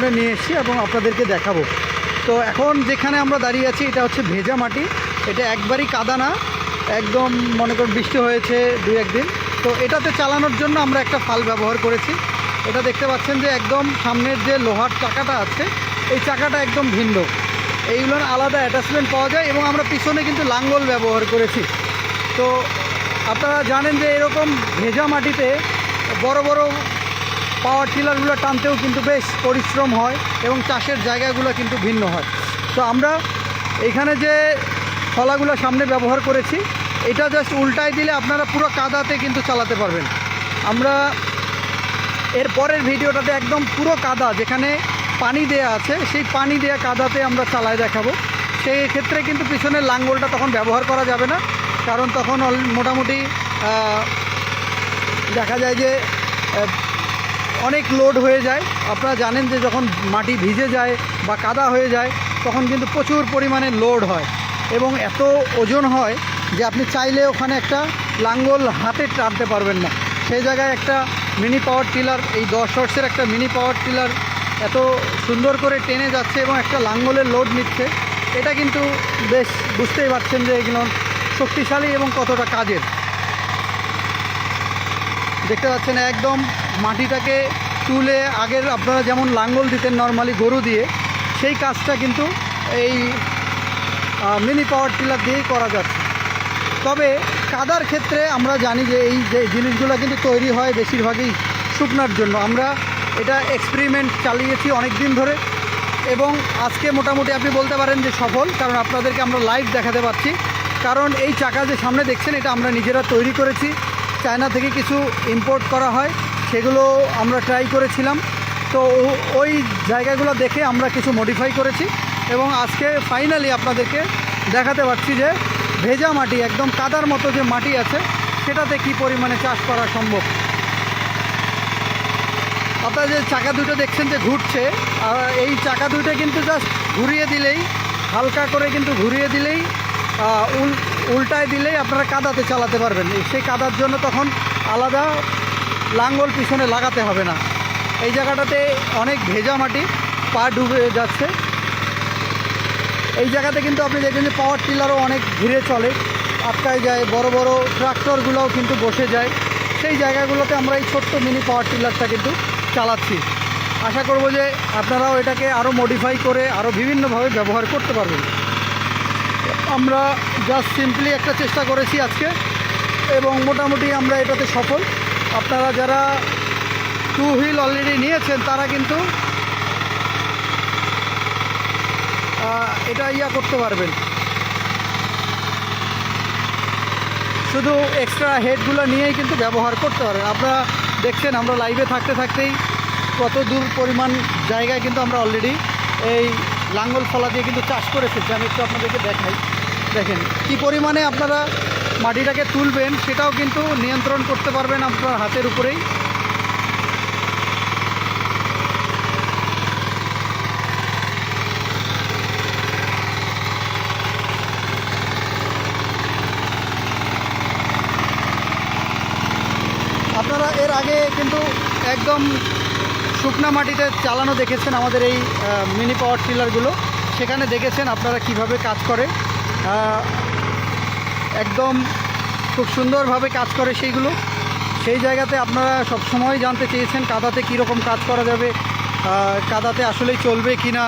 আমরা নিয়ে এসেছি এবং আপনাদেরকে দেখাবো। তো এখন যেখানে আমরা দাঁড়িয়ে আছি, এটা হচ্ছে ভেজা মাটি। এটা একবারই কাদা না, একদম মনে করুন বৃষ্টি হয়েছে দু একদিন। তো এটাতে চালানোর জন্য আমরা একটা ফাল ব্যবহার করেছি। এটা দেখতে পাচ্ছেন যে একদম সামনের যে লোহার চাকাটা আছে, এই চাকাটা একদম ভিন্ন। এইগুলোর আলাদা অ্যাটাচমেন্ট পাওয়া যায় এবং আমরা পিছনে কিন্তু লাঙ্গল ব্যবহার করেছি। তো আপনারা জানেন যে এরকম ভেজা মাটিতে বড় বড় পাওয়ার টিলারগুলো টানতেও কিন্তু বেশ পরিশ্রম হয় এবং চাষের জায়গাগুলো কিন্তু ভিন্ন হয়। তো আমরা এখানে যে ফলাগুলো সামনে ব্যবহার করেছি, এটা জাস্ট উল্টায় দিলে আপনারা পুরো কাদাতে কিন্তু চালাতে পারবেন। আমরা এর পরের ভিডিওটাতে একদম পুরো কাদা যেখানে পানি দেয়া আছে, সেই পানি দেয়া কাদাতে আমরা চালায় দেখাবো। সেই ক্ষেত্রে কিন্তু পিছনের লাঙ্গলটা তখন ব্যবহার করা যাবে না, কারণ তখন মোটামুটি দেখা যায় যে অনেক লোড হয়ে যায়। আপনারা জানেন যে যখন মাটি ভিজে যায় বা কাদা হয়ে যায়, তখন কিন্তু প্রচুর পরিমাণে লোড হয় এবং এত ওজন হয় যে আপনি চাইলে ওখানে একটা লাঙ্গল হাতে টানতে পারবেন না। সেই জায়গায় একটা মিনি পাওয়ার টিলার এই দশ হর্সের একটা মিনি পাওয়ার টিলার এত সুন্দর করে টেনে যাচ্ছে এবং একটা লাঙ্গলের লোড নিচ্ছে, এটা কিন্তু বেশ বুঝতেই পারছেন যে এগুলো শক্তিশালী এবং কতটা কাজের। দেখতে পাচ্ছেন একদম মাটিটাকে তুলে আগের আপনারা যেমন লাঙ্গল দিতেন নর্মালি গরু দিয়ে, সেই কাজটা কিন্তু এই মিনি পাওয়ার টিলার দিয়েই করা যাচ্ছে। তবে কাদার ক্ষেত্রে আমরা জানি যে এই যে জিনিসগুলো কিন্তু তৈরি হয় বেশিরভাগই শুকনার জন্য। আমরা এটা এক্সপেরিমেন্ট চালিয়েছি অনেক দিন ধরে এবং আজকে মোটামুটি আপনি বলতে পারেন যে সফল, কারণ আপনাদেরকে আমরা লাইভ দেখাতে পাচ্ছি। কারণ এই চাকা যে সামনে দেখছেন, এটা আমরা নিজেরা তৈরি করেছি। চায়না থেকে কিছু ইম্পোর্ট করা হয়। সেগুলো আমরা ট্রাই করেছিলাম। তো ওই জায়গাগুলো দেখে আমরা কিছু মডিফাই করেছি এবং আজকে ফাইনালি আপনাদেরকে দেখাতে পারছি যে ভেজা মাটি, একদম কাদার মতো যে মাটি আছে, সেটাতে কি পরিমাণে চাষ করা সম্ভব? আপনারা যে চাকা দুটো দেখছেন যে ঘুরছে, আর এই চাকা দুটো কিন্তু জাস্ট ঘুরিয়ে দিলেই, হালকা করে কিন্তু ঘুরিয়ে দিলেই উল, উল্টায় দিলেই আপনারা কাদাতে চালাতে পারবেন। সেই কাদার জন্য তখন আলাদা লাঙ্গল পিছনে লাগাতে হবে না। এই জায়গাটাতে অনেক ভেজা মাটি, পা ডুবে যাচ্ছে। এই জায়গাতে কিন্তু আপনি দেখবেন যে পাওয়ার টিলারও অনেক ধীরে চলে। আটকায় যায়, বড় বড় ট্রাক্টরগুলোও কিন্তু বসে যায়। সেই জায়গাগুলোতে আমরা এই ছোট্ট মিনি পাওয়ার টিলারটা কিন্তু চালাচ্ছি। আশা করব যে আপনারাও এটাকে আরও মডিফাই করে আরও বিভিন্নভাবে ব্যবহার করতে পারবেন। আমরা জাস্ট সিম্পলি একটা চেষ্টা করেছি আজকে, এবং মোটামুটি আমরা এটাতে সফল। আপনারা যারা টু হুইল অলরেডি নিয়েছেন, তারা কিন্তু এটা ইয়া করতে পারবেন। শুধু এক্সট্রা হেডগুলো নিয়েই কিন্তু ব্যবহার করতে পারবেন। আপনারা দেখছেন, আমরা লাইভে থাকতে থাকতেই কত দূর পরিমাণ জায়গায় কিন্তু আমরা অলরেডি এই লাঙ্গল ফলা দিয়ে কিন্তু চাষ করে ফেলছি। আমি একটু আপনাদেরকে দেখাই। দেখেন, কি পরিমাণে আপনারা মাটিটাকে তুলবেন, সেটাও কিন্তু নিয়ন্ত্রণ করতে পারবেন আপনার হাতের উপরেই। আপনারা এর আগে কিন্তু একদম শুকনা মাটিতে চালানো দেখেছেন আমাদের এই মিনি পাওয়ার টিলারগুলো সেখানে দেখেছেন আপনারা কীভাবে কাজ করে। একদম খুব সুন্দরভাবে কাজ করে সেইগুলো। সেই জায়গাতে আপনারা সব সময় জানতে চেয়েছেন কাদাতে কীরকম কাজ করা যাবে কাদাতে আসলেই চলবে কি না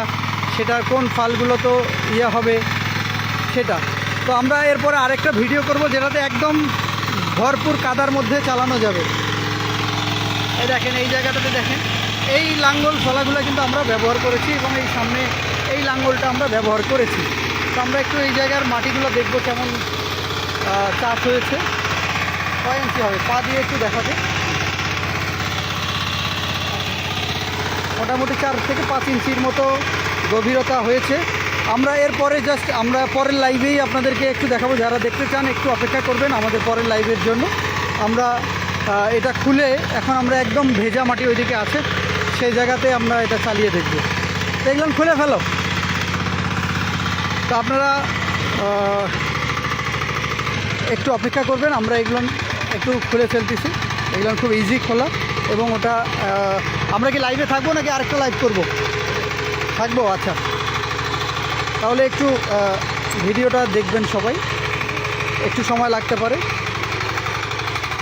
সেটা কোন ফালগুলো তো ইয়ে হবে, সেটা। তো আমরা এরপরে আরেকটা ভিডিও করব যেটাতে একদম ভরপুর কাদার মধ্যে চালানো যাবে। এই দেখেন, এই জায়গাটাতে দেখেন, এই লাঙ্গল ফলাগুলো কিন্তু আমরা ব্যবহার করেছি এবং এই সামনে এই লাঙ্গলটা আমরা ব্যবহার করেছি। তো আমরা একটু এই জায়গার মাটিগুলো দেখব কেমন চাষ হয়েছে। কয় ইঞ্চি হবে? পা দিয়ে একটু দেখাবে। মোটামুটি চার থেকে পাঁচ ইঞ্চির মতো গভীরতা হয়েছে। আমরা এরপরে জাস্ট আমরা পরের লাইভেই আপনাদেরকে একটু দেখাবো। যারা দেখতে চান, একটু অপেক্ষা করবেন আমাদের পরের লাইভের জন্য। আমরা এটা খুলে এখন আমরা একদম ভেজা মাটি ওইদিকে আছে। সেই জায়গাতে আমরা এটা চালিয়ে দেখব। দেখলাম খুলে ফেলো। তো আপনারা একটু অপেক্ষা করবেন, আমরা এগুলো একটু খুলে ফেলতেছি। এগুলো খুব ইজি খোলা এবং ওটা আমরা কি লাইভে থাকব নাকি আরেকটা লাইভ করব? থাকব আচ্ছা। তাহলে একটু ভিডিওটা দেখবেন সবাই। একটু সময় লাগতে পারে।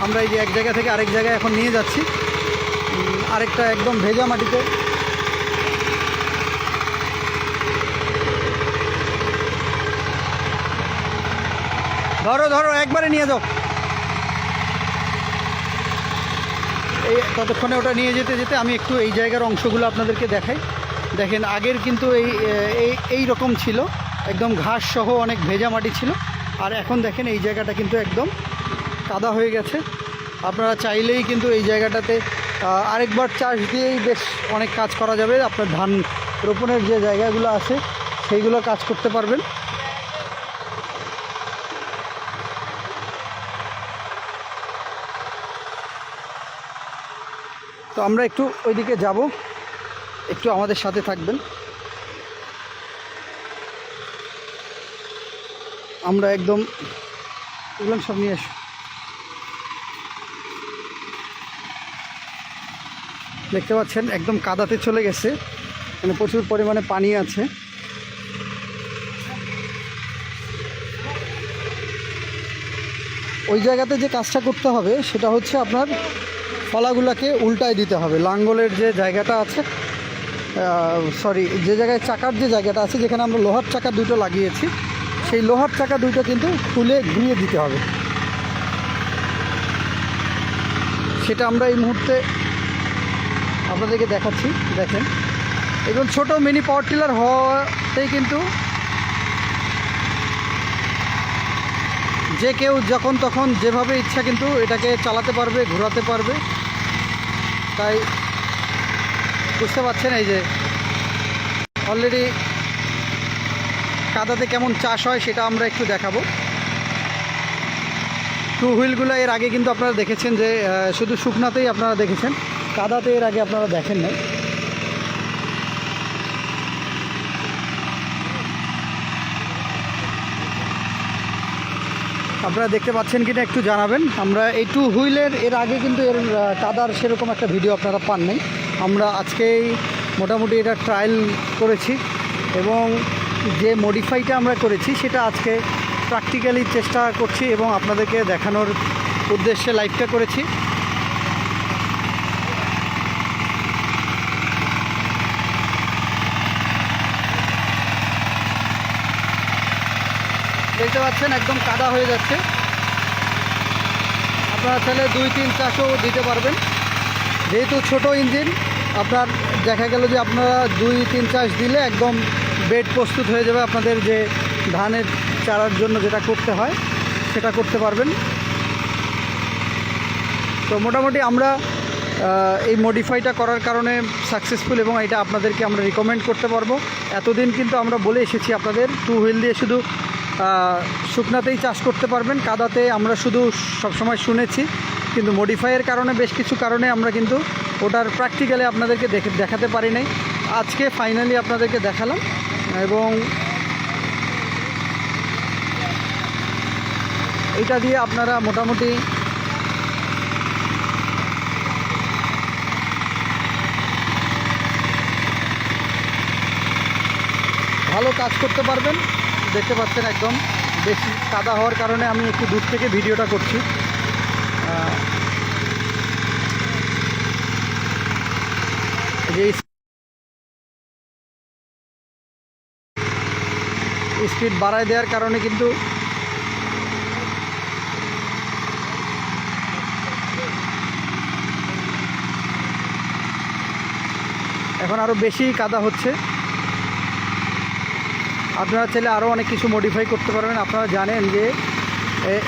আমরা এই যে এক জায়গা থেকে আরেক জায়গায় এখন নিয়ে যাচ্ছি। আরেকটা একদম ভেজা মাটিতে ধরো ধরো, একবারে নিয়ে যাও। এই ততক্ষণে ওটা নিয়ে যেতে যেতে আমি একটু এই জায়গার অংশগুলো আপনাদেরকে দেখাই। দেখেন, আগের কিন্তু এই এই রকম ছিল। একদম ঘাস সহ অনেক ভেজা মাটি ছিল। আর এখন দেখেন, এই জায়গাটা কিন্তু একদম কাদা হয়ে গেছে। আপনারা চাইলেই কিন্তু এই জায়গাটাতে আরেকবার চাষ দিয়েই বেশ অনেক কাজ করা যাবে। আপনার ধান রোপণের যে জায়গাগুলো আছে, সেইগুলো কাজ করতে পারবেন। তো আমরা একটু ওইদিকে যাব। একটু আমাদের সাথে থাকবেন। আমরা একদম এগুলো সব নিয়ে এসো দেখতে পাচ্ছেন, একদম কাদাতে চলে গেছে। মানে প্রচুর পরিমাণে পানি আছে। ওই জায়গাতে যে কাজটা করতে হবে, সেটা হচ্ছে আপনার ফলাগুলাকে উল্টায় দিতে হবে। লাঙ্গলের যে জায়গাটা আছে সরি যে জায়গায় চাকার যে জায়গাটা আছে, যেখানে আমরা লোহার চাকা দুটো লাগিয়েছি, সেই লোহার চাকা দুটো কিন্তু খুলে ঘুরিয়ে দিতে হবে। সেটা আমরা এই মুহূর্তে আপনাদেরকে দেখাচ্ছি, দেখেন। এবং ছোট মিনি পাওয়ার টিলার হওয়াতেই কিন্তু যে কেউ যখন তখন যেভাবে ইচ্ছা কিন্তু এটাকে চালাতে পারবে, ঘোরাতে পারবে। তাই বুঝতে পারছেন এই যে অলরেডি কাদাতে কেমন চাষ হয় সেটা আমরা একটু দেখাবো। টু হুইলগুলো এর আগে কিন্তু আপনারা দেখেছেন যে শুধু শুকনাতেই আপনারা দেখেছেন, কাদাতে এর আগে আপনারা দেখেন না আপনারা দেখতে পাচ্ছেন কিনা একটু জানাবেন। আমরা এই টু হুইলের, এর আগে কিন্তু এর কাদার সেরকম একটা ভিডিও আপনারা পান নাই আমরা আজকেই মোটামুটি এটা ট্রায়াল করেছি এবং যে মডিফাইটা আমরা করেছি সেটা আজকে প্র্যাকটিক্যালি চেষ্টা করছি এবং আপনাদেরকে দেখানোর উদ্দেশ্যে লাইভটা করেছি। দেখতে পাচ্ছেন, একদম কাদা হয়ে যাচ্ছে। আপনারা চাইলে দুই, তিন চাষও দিতে পারবেন। যেহেতু ছোট ইঞ্জিন, আপনার দেখা গেল যে আপনারা দুই, তিন চাষ দিলে একদম বেড প্রস্তুত হয়ে যাবে আপনাদের যে ধানের চারার জন্য যেটা করতে হয়, সেটা করতে পারবেন। তো মোটামুটি আমরা এই মডিফাইটা করার কারণে সাকসেসফুল এবং এটা আপনাদেরকে আমরা রিকমেন্ড করতে পারব। এতদিন কিন্তু আমরা বলে এসেছি আপনাদের টু হুইল দিয়ে শুধু শুকনাতেই চাষ করতে পারবেন, কাদাতে আমরা শুধু সবসময় শুনেছি, কিন্তু মডিফাইয়ের কারণে, বেশ কিছু কারণে আমরা কিন্তু ওটার প্র্যাকটিক্যালি আপনাদেরকে দেখে, দেখাতে পারি নাই। আজকে ফাইনালি আপনাদেরকে দেখালাম এবং এটা দিয়ে আপনারা মোটামুটি ভালো কাজ করতে পারবেন। দেখতে পাচ্ছেন একদম বেশি কাদা হওয়ার কারণে আমি একটু দূর থেকে ভিডিওটা করছি। স্পিড বাড়ায় দেওয়ার কারণে কিন্তু এখন আরও বেশি কাদা হচ্ছে। আপনারা চাইলে আরও অনেক কিছু মডিফাই করতে পারবেন। আপনারা জানেন যে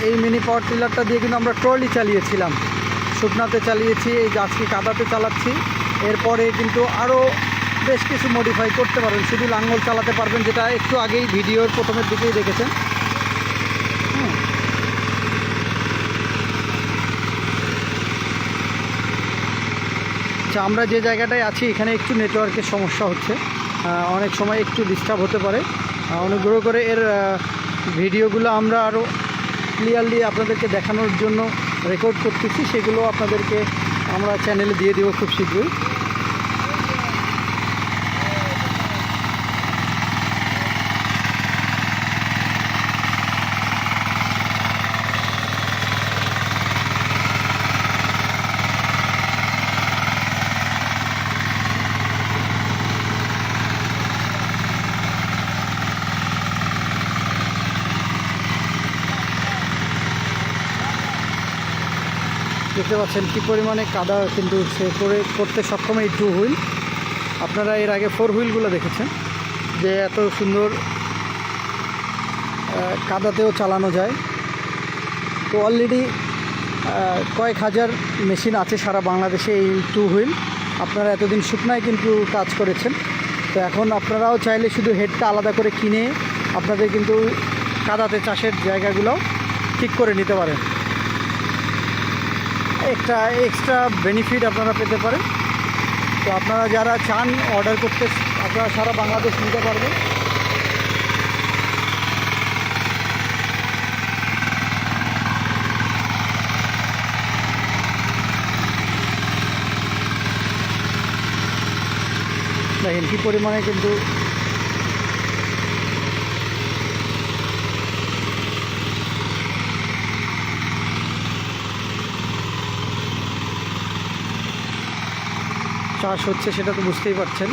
এই মিনি পাওয়ার টিলারটা দিয়ে কিন্তু আমরা ট্রলি চালিয়েছিলাম। শুকনাতে চালিয়েছি, এই গাছকে কাদাতে চালাচ্ছি। এরপরে কিন্তু আরও বেশ কিছু মডিফাই করতে পারবেন শুধু লাঙ্গল চালাতে পারবেন, যেটা একটু আগেই ভিডিওর প্রথমের দিকেই দেখেছেন। আচ্ছা আমরা যে জায়গাটায় আছি, এখানে একটু নেটওয়ার্কের সমস্যা হচ্ছে। অনেক সময় একটু ডিস্টার্ব হতে পারে। অনুগ্রহ করে এর ভিডিওগুলো আমরা আরও ক্লিয়ারলি আপনাদেরকে দেখানোর জন্য রেকর্ড করতেছি। সেগুলো আপনাদেরকে আমরা চ্যানেলে দিয়ে দেবো খুব শীঘ্রই। দেখতে পাচ্ছেন কী পরিমাণে কাদা কিন্তু সে করে করতে সক্ষম এই টু হুইল আপনারা এর আগে ফোর হুইলগুলো দেখেছেন, যে এত সুন্দর কাদাতেও চালানো যায়। তো অলরেডি কয়েক হাজার মেশিন আছে সারা বাংলাদেশে এই টু হুইল আপনারা এতদিন শুকনায় কিন্তু কাজ করেছেন। তো এখন আপনারাও চাইলে শুধু হেডটা আলাদা করে কিনে আপনাদের কিন্তু কাদাতে চাষের জায়গাগুলো ঠিক করে নিতে পারেন। একটা এক্সট্রা বেনিফিট আপনারা পেতে পারেন। তো আপনারা যারা চান অর্ডার করতে, আপনারা সারা বাংলাদেশ নিতে পারবেন। দেখেন কী পরিমাণে কিন্তু চাষ হচ্ছে সেটা তো বুঝতেই পারছেন।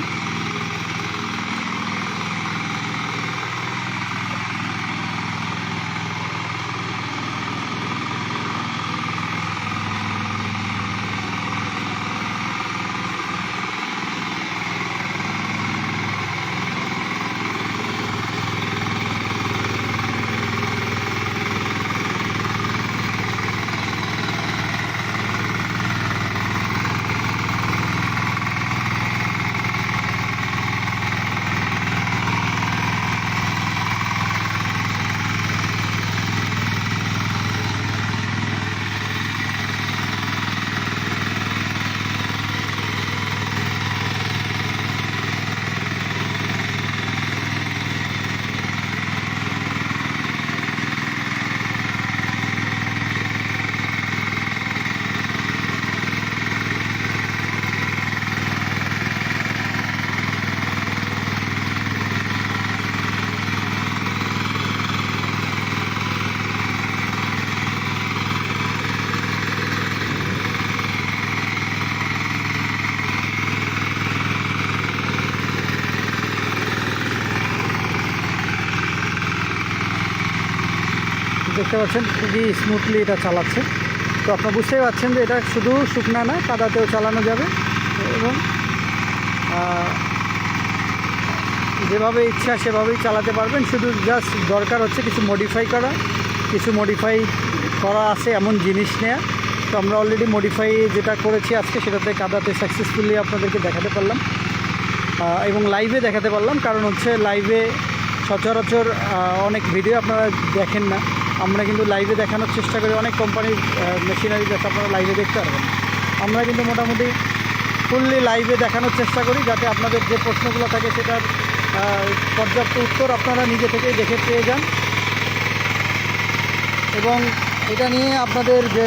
দেখতে পাচ্ছেন, খুবই স্মুথলি এটা চালাচ্ছে। তো আপনারা বুঝতেই পারছেন যে এটা শুধু শুকনা না, কাদাতেও চালানো যাবে এবং যেভাবে ইচ্ছা সেভাবেই চালাতে পারবেন। শুধু জাস্ট দরকার হচ্ছে কিছু মডিফাই করা। কিছু মডিফাই করা আছে এমন জিনিস নেয়া। তো আমরা অলরেডি মডিফাই যেটা করেছি আজকে, সেটাতে কাদাতে সাকসেসফুলি আপনাদেরকে দেখাতে পারলাম। এবং লাইভে দেখাতে পারলাম। কারণ হচ্ছে লাইভে সচরাচর অনেক ভিডিও আপনারা দেখেন না। আমরা কিন্তু লাইভে দেখানোর চেষ্টা করি। অনেক কোম্পানির মেশিনারি যাতে আপনারা লাইভে দেখতে পারবেন। আমরা কিন্তু মোটামুটি ফুললি লাইভে দেখানোর চেষ্টা করি যাতে আপনাদের যে প্রশ্নগুলো থাকে সেটার পর্যাপ্ত উত্তর আপনারা নিজে থেকেই দেখে পেয়ে যান। এবং এটা নিয়ে আপনাদের যে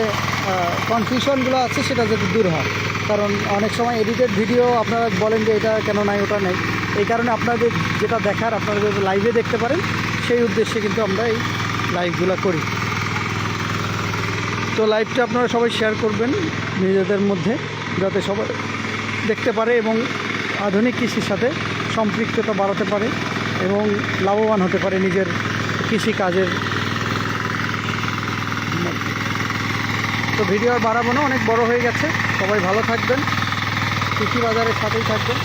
কনফিউশনগুলো আছে সেটা যাতে দূর হয়। কারণ অনেক সময় এডিটেড ভিডিও আপনারা বলেন যে এটা কেন নাই, ওটা নেই। এই কারণে আপনাদের যেটা দেখার, আপনারা যদি লাইভে দেখতে পারেন, সেই উদ্দেশ্যে কিন্তু আমরা এই লাইভগুলো করি। তো লাইভটা আপনারা সবাই শেয়ার করবেন নিজেদের মধ্যে, যাতে সবাই দেখতে পারে এবং আধুনিক কৃষির সাথে সম্পৃক্ততা বাড়াতে পারে এবং লাভবান হতে পারে নিজের কৃষি কাজের। তো ভিডিও আর বাড়াবো না, অনেক বড় হয়ে গেছে। সবাই ভালো থাকবেন কৃষি বাজারের সাথেই থাকবেন।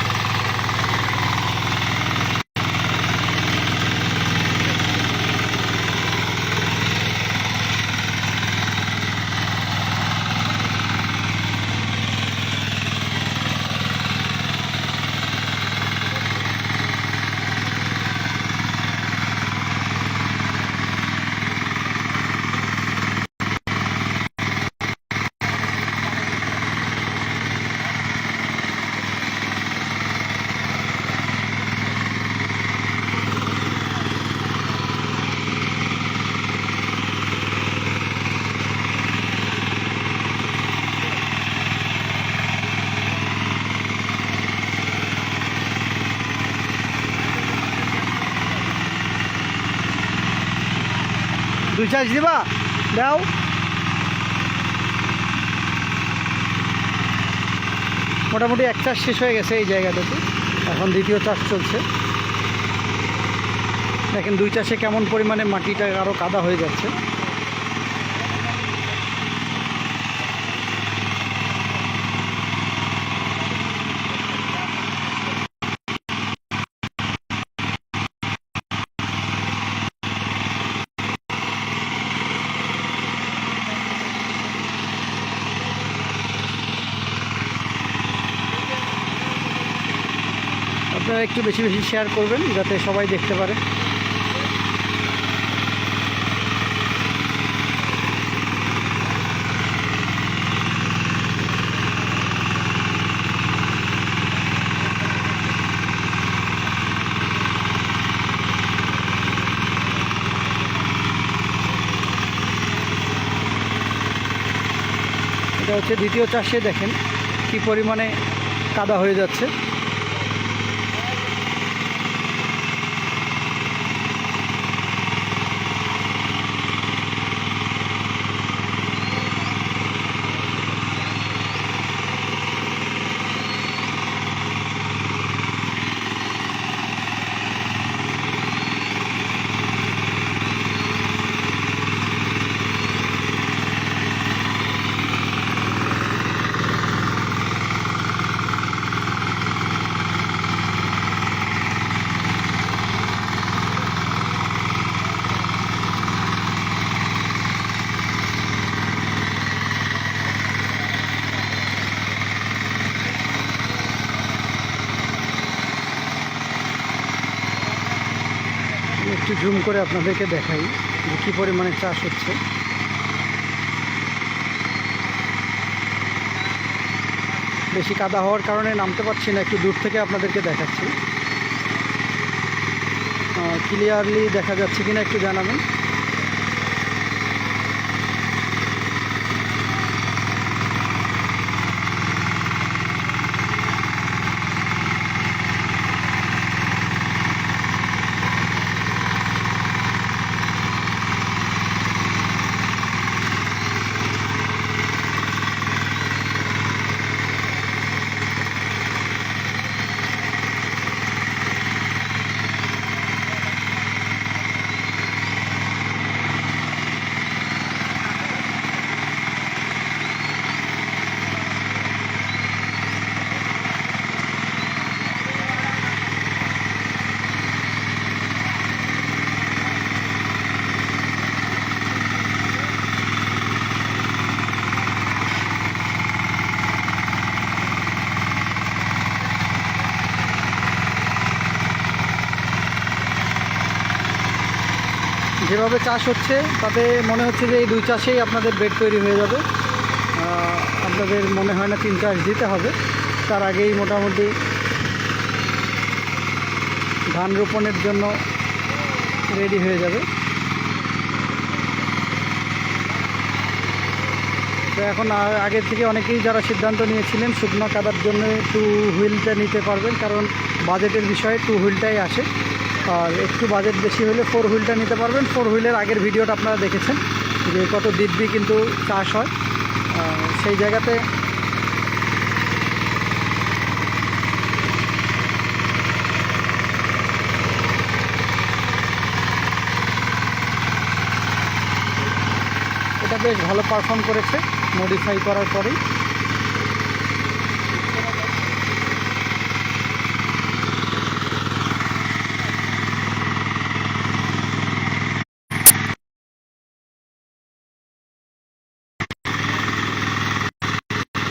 দুই চার্জ দিবা? দাও মোটামুটি এক চাষ শেষ হয়ে গেছে এই জায়গাটাতে। এখন দ্বিতীয় চাষ চলছে। দেখেন দুই চাষে কেমন পরিমাণে মাটিটা আরও কাদা হয়ে যাচ্ছে। একটু বেশি বেশি শেয়ার করবেন যাতে সবাই দেখতে পারে। এটা হচ্ছে দ্বিতীয় চাষে দেখেন কি পরিমাণে কাদা হয়ে যাচ্ছে আমি একটু জুম করে আপনাদেরকে দেখাই যে কী পরিমাণে চাষ হচ্ছে। বেশি কাদা হওয়ার কারণে নামতে পারছি না, একটু দূর থেকে আপনাদেরকে দেখাচ্ছি। ক্লিয়ারলি দেখা যাচ্ছে কিনা একটু জানাবেন। যেভাবে চাষ হচ্ছে, তাতে মনে হচ্ছে যে এই দুই চাষেই আপনাদের বেড তৈরি হয়ে যাবে। আপনাদের মনে হয় না তিন চাষ দিতে হবে। তার আগেই মোটামুটি ধান রোপণের জন্য রেডি হয়ে যাবে। তো এখন আ- আগের থেকে অনেকেই যারা সিদ্ধান্ত নিয়েছিলেন শুকনো কাদার জন্য টু হুইলটা নিতে পারবেন, কারণ বাজেটের বিষয়ে টু হুইলটাই আসে। আর একটু বাজেট বেশি হলে ফোর হুইলটা নিতে পারবেন। ফোর হুইলের আগের ভিডিওটা আপনারা দেখেছেন, যে কত দিব্যি কিন্তু চাষ হয়। সেই জায়গাতে এটা বেশ ভালো পারফর্ম করেছে মডিফাই করার পরেই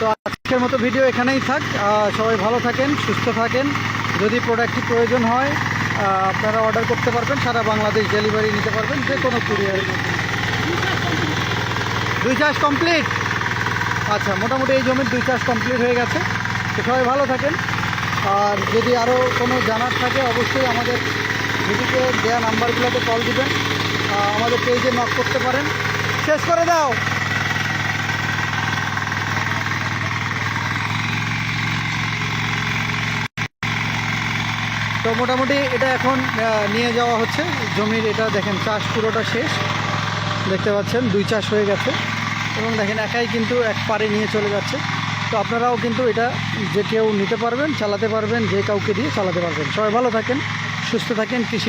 তো মতো ভিডিও এখানেই থাক। সবাই ভালো থাকেন, সুস্থ থাকেন। যদি প্রোডাক্টটি প্রয়োজন হয় আপনারা অর্ডার করতে পারবেন, সারা বাংলাদেশ ডেলিভারি নিতে পারবেন, যে কোনো কুরিয়ারের দুই চাষ কমপ্লিট আচ্ছা মোটামুটি এই জমির দুই চাষ কমপ্লিট হয়ে গেছে। তো সবাই ভালো থাকেন। আর যদি আরও কোনো জানার থাকে, অবশ্যই আমাদের ভিডিওতে দেওয়া নাম্বারগুলোতে কল দিবেন। আমাদের পেজে নক করতে পারেন। শেষ করে দাও! তো মোটামুটি এটা এখন নিয়ে যাওয়া হচ্ছে। জমির এটা দেখেন, চাষ পুরোটা শেষ। দেখতে পাচ্ছেন, দুই চাষ হয়ে গেছে। এবং দেখেন, একাই কিন্তু এক পারে নিয়ে চলে যাচ্ছে। তো আপনারাও কিন্তু এটা যে কেউ নিতে পারবেন, চালাতে পারবেন, যে কাউকে দিয়ে চালাতে পারবেন। সবাই ভালো থাকেন, সুস্থ থাকেন, কৃষি